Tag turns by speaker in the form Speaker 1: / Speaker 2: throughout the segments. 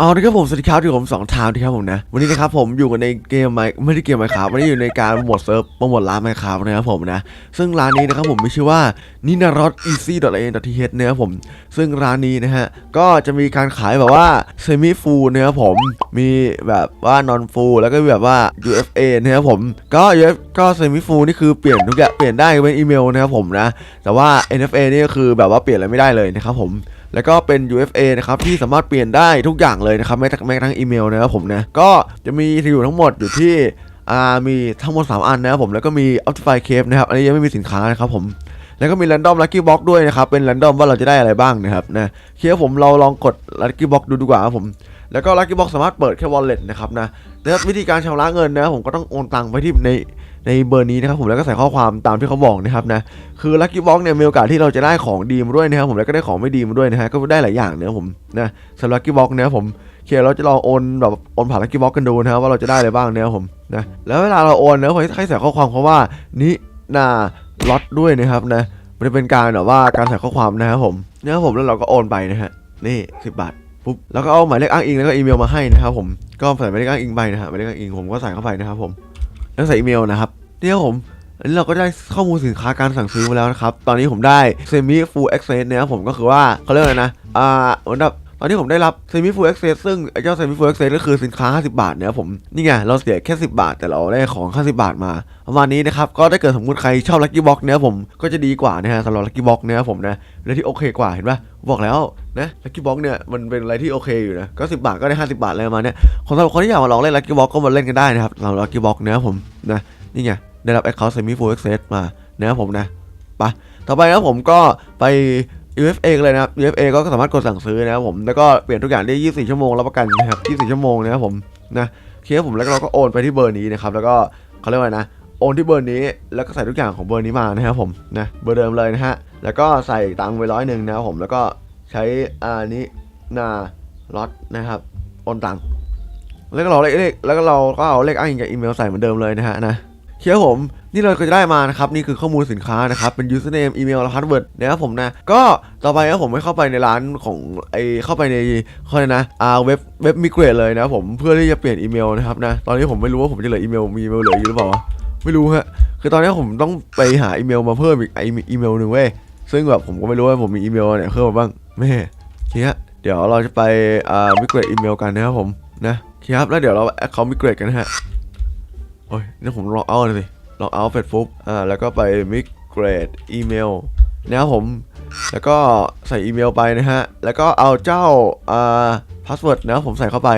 Speaker 1: เอาละครับผมสวัสดีครับที่ผมสองทาวน์ที่ครับผมนะวันนี้นะครับผมอยู่กันในเกมไมไม่ได้เกมไมครับวันนี้อยู่ในการโหมดเซิร์ฟโปรโมทร้านไมครับนะครับผมนะซึ่งร้านนี้นะครับผมมีชื่อว่า n i n a r o t easy a n t h นดอททีเฮดนะครับผม ซึ่งร้านนี้นะฮะก็จะมีการขายแบบว่าเซมิฟูลนะครับผมมีแบบว่านอนฟูลแล้วก็แบบว่า UFA นะครับผมก็ UF ก็เซมิฟูลนี่คือเปลี่ยนทุกอย่างเปลี่ยนได้เป็นอีเมลนะครับผมนะแต่ว่า NFA นี่ก็คือแบบว่าเปลี่ยนอะไรไม่ได้เลยนะครับผม แล้วก็เป็น UFA นะครับที่สามารถเปลี่ยนได้ทุกอย่างเลยนะครับแม้แต่แม้ทั้งอีเมลนะครับผมนะก็จะมีอยู่ทั้งหมดอยู่ที่อ่ามีทั้งหมด 3 อันนะครับผมแล้วก็มี Optify Cave นะครับอันนี้ยังไม่มีสินค้านะครับผม แล้วก็มี Random Lucky Box ด้วยนะครับ เป็น Random ว่าเราจะได้อะไรบ้างนะครับนะเคลียผมเราลองกด Lucky Box ดูดีกว่าครับผม แล้วก็ Lucky Box สามารถเปิดแค่ Wallet นะครับนะแต่วิธีการชำระเงินนะผมก็ต้องโอนตังไปที่ในในเบอร์นี้นะครับผมแล้วก็ใส่ข้อความตามที่เขาบอกนะครับนะคือลั c กี้บ็อกเนี่ยมีโอกาสที่เราจะได้ของดีมาด้วยนะครับผมแล้วก็ได้ของไม่ดีมาด้วยนะฮะก็ได้หลายอย่างเนะครับผมนะสำหรับลั c กี้บ็อกเนะครับผมโอเคเราจะลองโอนแบบโอนผ่านลั c กี้บ็อกกันดูนะครับว่าเราจะได้อะไรบ้างนะครับผมนะแล้วเวลาเราโอนนะผมให้ใส่ข้อความเขาว่านินา ล็อตด้วยนะครับนะมันจะเป็นการแบบว่าการใส่ข้อความนะครับผมนะครับผมแล้วเราก็โอนไปนะฮะนี่สิบบาทปุ๊บแล้วก็เอาหมายเลขอ้างอิงแล้วก็อีเมลมาให้นะครับผมก็ใส่หมายเลขอ้างอิงไปนะฮะหมายเลขอ้างอิงผมก็ใส่เข้าไปนะครับผมแล้วใส่อีเมลนะครับเนี่ยครับผมอันนี้เราก็ได้ข้อมูลสินค้าการสั่งซื้อมาแล้วนะครับ ตอนนี้ผมได้ semi full access นะครับผมก็คือว่าเขาเรียกอะไรนะ อ่าเหมือนแบบ ตอนนี้ผมได้รับ semi full access ซึ่งไอ้เจ้า semi full access ก็คือสินค้า 50 บาทเนะครับผมนี่ไงเราเสียแค่ 10 บาท แต่เราได้ของ 50 บาทมาประมาณนี้นะครับก็ถ้าเกิดสมมติใครชอบ lucky box เนี่ยผมก็จะดีกว่านะฮะสำหรับ lucky box นะครับผมนะและที่โอเคกว่าเห็นปะบอกแล้วนะ lucky box เนี่ยมันเป็นอะไรที่โอเคอยู่นะก็10บาทก็ได้50บาทอะไรประมาณเนี้ยคนสำหรับคนที่อยากมาลองเล่น lucky box ก็มาเล่นกันได้นะครับสำหรับ lucky box นะครับผมนะนี่ไงได้รับ Account Semi Full Access มานะครับผมนะไปะต่อไปนะครับผมก็ไป UFA เลยนะครับ UFA ก็สามารถกดสั่งซื้อนะครับผม แล้วก็เปลี่ยนทุกอย่างได้ 24 ชั่วโมงรับประกันนะครับ 24 ชั่วโมงนะครับผมนะเคลียร์ผมแล้วเราก็โอนไปที่เบอร์นี้นะครับแล้วก็เขาเรียกว่าไงนะโอนที่เบอร์นี้แล้วก็ใส่ทุกอย่างของเบอร์นี้มานะครับผมนะเบอร์เดิมเลยนะฮะแล้วก็ใส่ตังค์ไปร้อยหนึ่งนะครับผมแล้วก็ใช้อันนี้นาล็อตนะครับโอนตังค์แล้วก็เราเลขเลขแล้วก็เราก็เอาเลขอ้างอิงกับอีเมลใส่เหมือนเดิมเลยนะฮะนะ เคียร์ผม นี่เราก็จะได้มานะครับ นี่คือข้อมูลสินค้านะครับ เป็น username อีเมลและ password นะครับผมนะ ก็ต่อไปนะผมไม่เข้าไปในร้านของไอเข้าไปในเขาเลยกนะอ่าเว็บเว็บมิเกรดเลยนะผมเพื่อที่จะเปลี่ยนอีเมลนะครับนะตอนนี้ผมไม่รู้ว่าผมจะเหลืออีเมลมีอีเมลเหลืออยู่หรือเปล่าไม่รู้ฮะคือตอนนี้ผมต้องไปหาอีเมลมาเพิ่มอีกไออีเมลหนึ่งเว้ยซึ่งแบบผมก็ไม่รู้ว่าผมมีอีเมลเนี่ยเพิ่มมาบ้างแม่เคียเดี๋ยวเราจะไปอ่ามิเกรดอีเมลกันนะครับผมนะเคียร์ครับแล้วเดี๋ยวเราเขามิเกรดกันนะฮะ โอ้ยนี่ผมล็อกเอาท์เลยสิล็อกเอาท์เสร็จปุ๊บอ่าแล้วก็ไปมิกเกรดอีเมลนะครับผม แล้วก็ใส่อีเมลไปนะฮะ แล้วก็เอาเจ้าอ่าพาสเวิร์ดนะครับผมใส่เข้าไป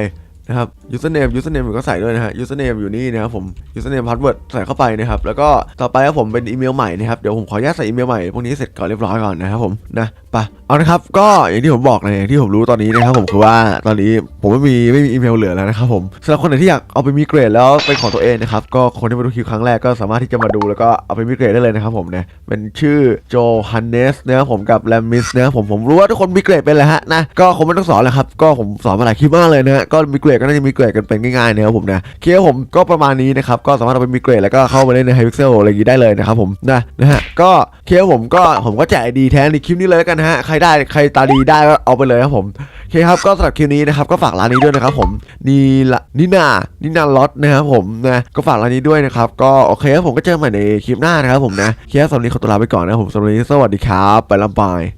Speaker 1: นะครับ username username ผมก็ใส่ด้วยนะฮะ username อยู่นี่นะครับผม username password ใส่เข้าไปนะครับแล้วก็ต่อไปครับผมเป็นอีเมลใหม่นะครับเดี๋ยวผมขออนุญาตใส่อีเมลใหม่พวกนี้เสร็จก่อนเรียบร้อยก่อนนะครับผมนะไปเอานะครับก็อย่างที่ผมบอกเลยที่ผมรู้ตอนนี้นะครับผมคือว่าตอนนี้ผมไม่มีไม่มีอีเมลเหลือแล้วนะครับผมสำหรับคนไหนที่อยากเอาไปมิเกรดแล้วเป็นของตัวเองนะครับก็คนที่มาดูคลิปครั้งแรกก็สามารถที่จะมาดูแล้วก็เอาไปมิเกรดได้เลยนะครับผมเนะเป็นชื่อโจฮันเนสนะครับผมกับแลมมิสนะครับผมผมรู้ว่าทุกคนมิเกรดเป็นแหละฮะนะก็คงไม่ต้องสอนแล้วครับก็ผมสอนมาหลายคลิปมากเลยนะฮะก็มิเกรดก็น่าจะมิเกรดกันเป็นง่ายๆนะครับผมนะเคสผมก็ประมาณนี้นะครับก็สามารถเอาไปมิเกรดแล้วก็เข้ามาเล่นในไฮพิกเซลอะไรอย่างนี้ได้เลยนะครับผมนะนะฮะก็เคสผมก็ผมก็แจกดีแทนในคลิปนี้เลยแล้วกันนะฮะใครได้ใครตาดีได้ก็เอาไปเลยครับผมโอเคครับก็สำหรับคลิปนี้นะครับก็ฝากร้านนี้ด้วยนะครับผมนี่ละนินานินาล็อตนะครับผมนะก็ฝากร้านนี้ด้วยนะครับก็โอเคครับผมก็เจอกันใหม่ในคลิปหน้านะครับผมนะเคสสำหรับนี้ขอตัวลาไปก่อนนะครับผมสำหรับวันนี้สวัสดีครับ ไปลำปาย